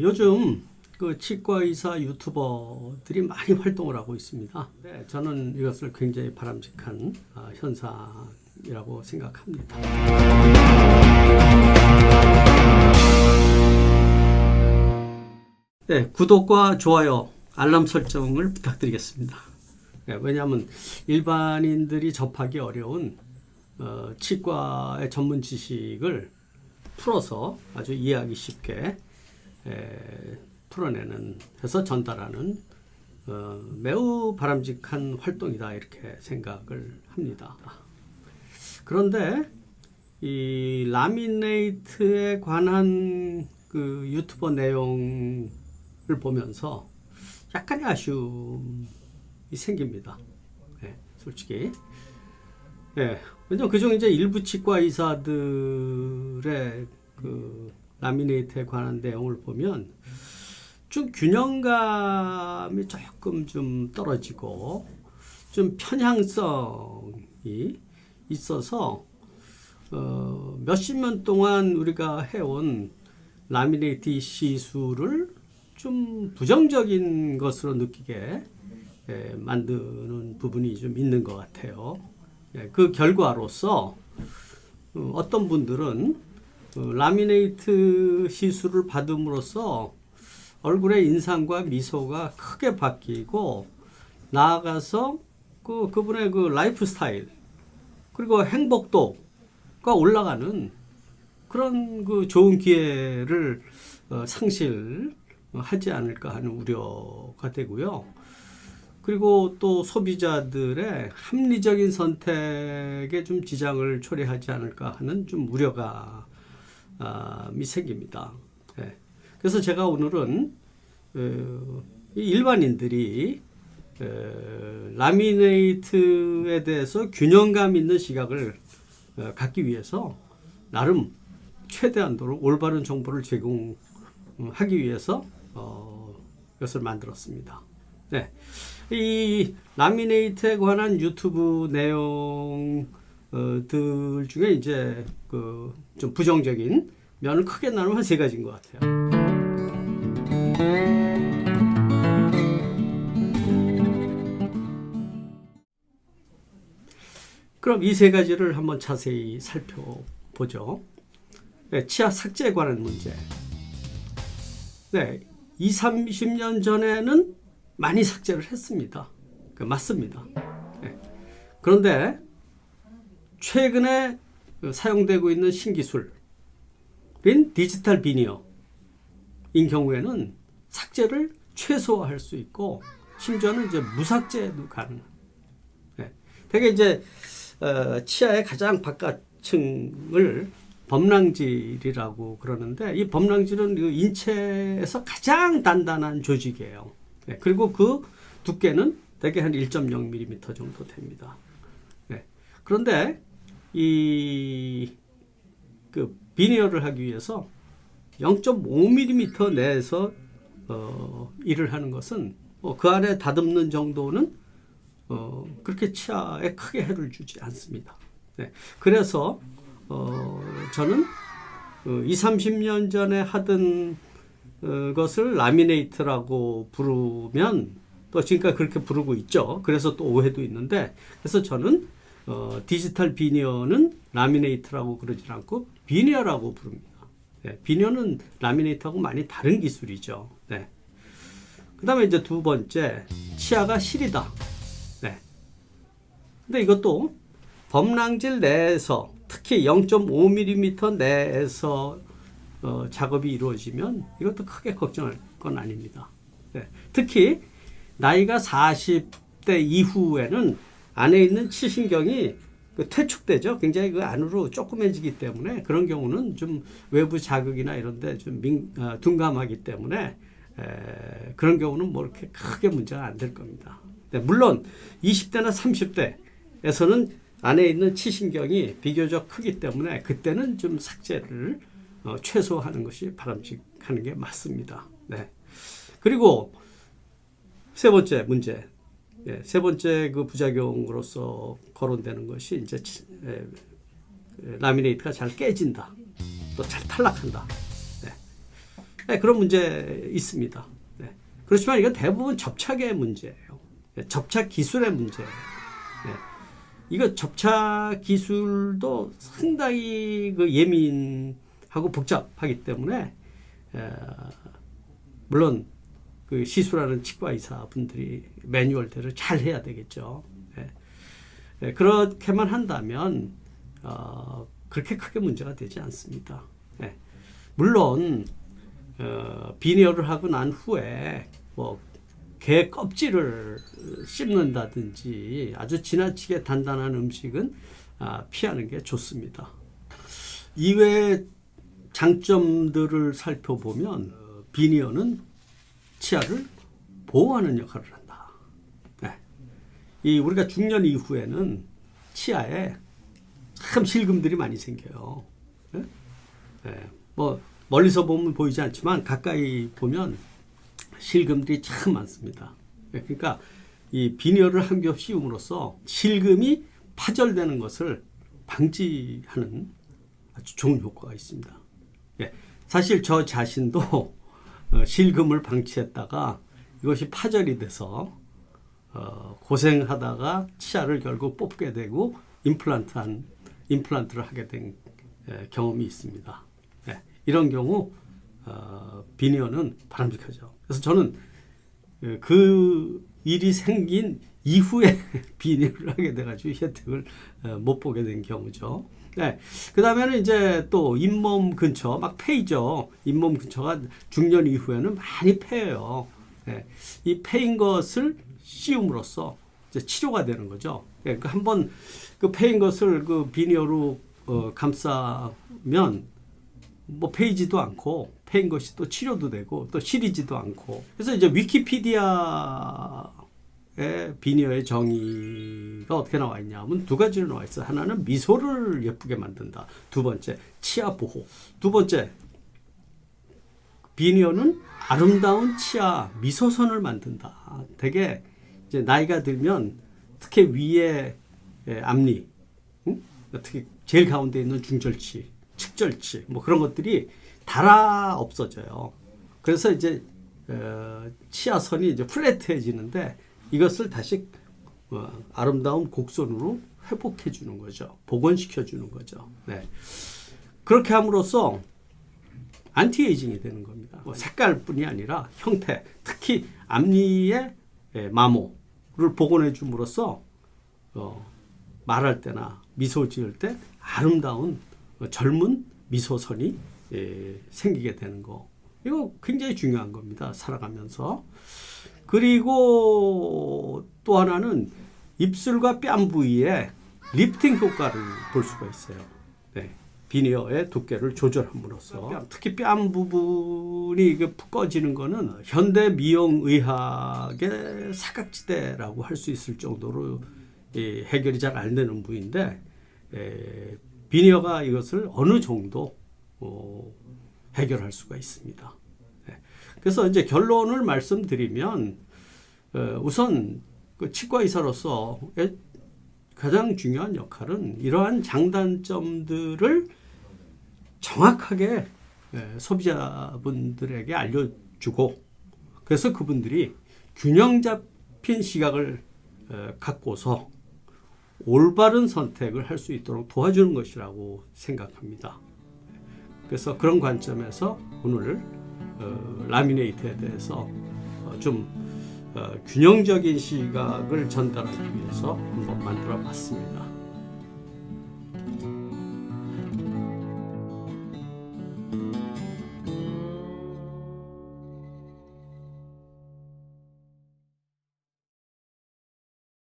요즘 그 치과 의사 유튜버들이 많이 활동을 하고 있습니다. 네, 저는 이것을 굉장히 바람직한 아, 현상이라고 생각합니다. 네, 구독과 좋아요, 알람 설정을 부탁드리겠습니다. 네, 왜냐하면 일반인들이 접하기 어려운 어, 치과의 전문 지식을 풀어서 아주 이해하기 쉽게 에, 풀어내는 해서 전달하는 어, 매우 바람직한 활동이다 이렇게 생각을 합니다. 그런데 이 라미네이트에 관한 그 유튜버 내용을 보면서 약간의 아쉬움이 생깁니다. 네, 솔직히. 네, 왜냐면 그중 이제 일부 치과 의사들의 그 라미네이트에 관한 내용을 보면 좀 균형감이 조금 좀 떨어지고 좀 편향성이 있어서 어, 몇십 년 동안 우리가 해온 라미네이트 시술을 좀 부정적인 것으로 느끼게 예, 만드는 부분이 좀 있는 것 같아요. 예, 그 결과로서 어, 어떤 분들은 어, 라미네이트 시술을 받음으로써 얼굴의 인상과 미소가 크게 바뀌고 나아가서 그 그분의 그 라이프 스타일 그리고 행복도가 올라가는 그런 그 좋은 기회를 어, 상실하지 않을까 하는 우려가 되고요. 그리고 또 소비자들의 합리적인 선택에 좀 지장을 초래하지 않을까 하는 좀 우려가 생깁니다. 네. 그래서 제가 오늘은 어, 일반인들이 어, 라미네이트에 대해서 균형감 있는 시각을 어, 갖기 위해서 나름 최대한도로 올바른 정보를 제공하기 위해서 이것을 만들었습니다. 네. 이 라미네이트에 관한 유튜브 내용 들 중에 이제 그 좀 부정적인 면을 크게 나누면 한세 가지인 것 같아요. 그럼 이 세 가지를 한번 자세히 살펴보죠. 네, 치아 삭제에 관한 문제. 네, 2, 30년 전에는 많이 삭제를 했습니다. 그 맞습니다. 네. 그런데 최근에 사용되고 있는 신기술인 디지털 비니어인 경우에는 삭제를 최소화할 수 있고 심지어는 이제 무삭제도 가능. 네. 되게 이제 어, 치아의 가장 바깥층을 범랑질이라고 그러는데 이 범랑질은 그 인체에서 가장 단단한 조직이에요. 네. 그리고 그 두께는 대개 한 1.0mm 정도 됩니다. 네. 그런데 이 그 비니어를 하기 위해서 0.5mm 내에서 어, 일을 하는 것은 뭐그 안에 다듬는 정도는 어, 그렇게 치아에 크게 해를 주지 않습니다. 네. 그래서 어, 저는 어, 2, 30년 전에 하던 어, 것을 라미네이트라고 부르면 또 지금까지 그렇게 부르고 있죠. 그래서 또 오해도 있는데 그래서 저는 어, 디지털 비니어는 라미네이트라고 그러지 않고 비니어라고 부릅니다. 네, 비니어는 라미네이트하고 많이 다른 기술이죠. 네. 그 다음에 이제 두 번째, 치아가 시리다. 네. 근데 이것도 범랑질 내에서 특히 0.5mm 내에서 어, 작업이 이루어지면 이것도 크게 걱정할 건 아닙니다. 네. 특히 나이가 40대 이후에는 안에 있는 치신경이 그 퇴축되죠. 굉장히 그 안으로 조그매지기 때문에 그런 경우는 좀 외부 자극이나 이런데 좀 민, 어, 둔감하기 때문에 에, 그런 경우는 뭐 이렇게 크게 문제가 안 될 겁니다. 네, 물론 20대나 30대에서는 안에 있는 치신경이 비교적 크기 때문에 그때는 좀 삭제를 어, 최소화하는 것이 바람직하는 게 맞습니다. 네. 그리고 세 번째 문제. 예, 세 번째 그 부작용으로서 거론되는 것이 이제 예, 라미네이트가 잘 깨진다. 또 잘 탈락한다. 네. 네, 그런 문제 있습니다. 네. 그렇지만 이건 대부분 접착의 문제예요. 네, 접착 기술의 문제예요. 네. 이거 접착 기술도 상당히 그 예민하고 복잡하기 때문에 에, 물론 그 시술하는 치과 의사 분들이 매뉴얼대로 잘 해야 되겠죠. 예. 예, 그렇게만 한다면 어, 그렇게 크게 문제가 되지 않습니다. 예. 물론 어, 비니어를 하고 난 후에 뭐 개 껍질을 씹는다든지 아주 지나치게 단단한 음식은 아, 피하는 게 좋습니다. 이외 장점들을 살펴보면 어, 비니어는 치아를 보호하는 역할을 한다. 네. 이 우리가 중년 이후에는 치아에 참 실금들이 많이 생겨요. 네? 네. 뭐 멀리서 보면 보이지 않지만 가까이 보면 실금들이 참 많습니다. 네. 그러니까 이 비니어를 한 겹 씌움으로써 실금이 파절되는 것을 방지하는 아주 좋은 효과가 있습니다. 예, 사실 저 자신도 어, 실금을 방치했다가 이것이 파절이 돼서 어, 고생하다가 치아를 결국 뽑게 되고 임플란트한 임플란트를 하게 된 예, 경험이 있습니다. 예, 이런 경우 어, 비니어는 바람직하죠. 그래서 저는 그, 그 일이 생긴 이후에 비니어를 하게 돼가지고 혜택을 어, 못 보게 된 경우죠. 네. 그 다음에는 이제 또 잇몸 근처 막 패이죠. 잇몸 근처가 중년 이후에는 많이 패요. 네. 이 패인 것을 씌움으로써 이제 치료가 되는 거죠. 네. 그 한번 그 패인 것을 그 비니어로 어, 감싸면 뭐 패이지도 않고 패인 것이 또 치료도 되고 또 시리지도 않고 그래서 이제 위키피디아 의 비니어의 정의가 어떻게 나와 있냐 하면 두 가지로 나와 있어. 하나는 미소를 예쁘게 만든다. 두 번째 치아 보호. 두 번째 비니어는 아름다운 치아 미소선을 만든다. 되게 이제 나이가 들면 특히 위에 예, 앞니, 응? 특히 제일 가운데 있는 중절치, 측절치 뭐 그런 것들이 달아 없어져요. 그래서 이제 어, 치아선이 이제 플랫해지는데 이것을 다시 어, 아름다운 곡선으로 회복해 주는 거죠. 복원시켜 주는 거죠. 네. 그렇게 함으로써 안티에이징이 되는 겁니다. 뭐 색깔뿐이 아니라 형태, 특히 앞니의 예, 마모를 복원해 줌으로써 어, 말할 때나 미소 지을 때 아름다운 어, 젊은 미소선이 예, 생기게 되는 거. 이거 굉장히 중요한 겁니다. 살아가면서. 그리고 또 하나는 입술과 뺨 부위에 리프팅 효과를 볼 수가 있어요. 네. 비니어의 두께를 조절함으로써 특히 뺨 부분이 이게 푹 꺼지는 거는 현대 미용 의학의 사각지대라고 할 수 있을 정도로 이 해결이 잘 안 되는 부위인데 에, 비니어가 이것을 어느 정도 어, 해결할 수가 있습니다. 네. 그래서 이제 결론을 말씀드리면 어, 우선 그 치과 의사로서 가장 중요한 역할은 이러한 장단점들을 정확하게 예, 소비자분들에게 알려주고 그래서 그분들이 균형 잡힌 시각을 어, 갖고서 올바른 선택을 할 수 있도록 도와주는 것이라고 생각합니다. 그래서 그런 관점에서 오늘 어, 라미네이트에 대해서 어, 좀 어, 균형적인 시각을 전달하기 위해서 한번 만들어 봤습니다.